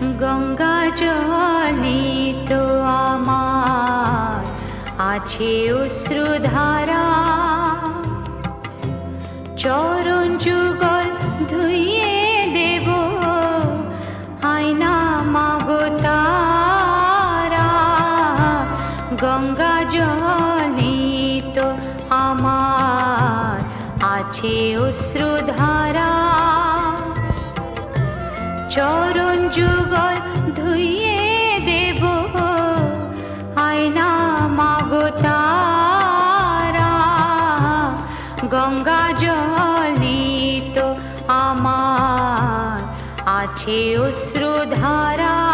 গঙ্গা জলে তো আমার আছে অশ্রুধারা। চরণ যুগল ধুইয়ে দেব আয়না মাগো তারা। গঙ্গা জলে তো আমার আছে অশ্রুধারা। চরণ যুগল ধুইয়ে দেব। আয়না মাগো তারা গঙ্গা জলে তো আমার আছে অশ্রুধারা।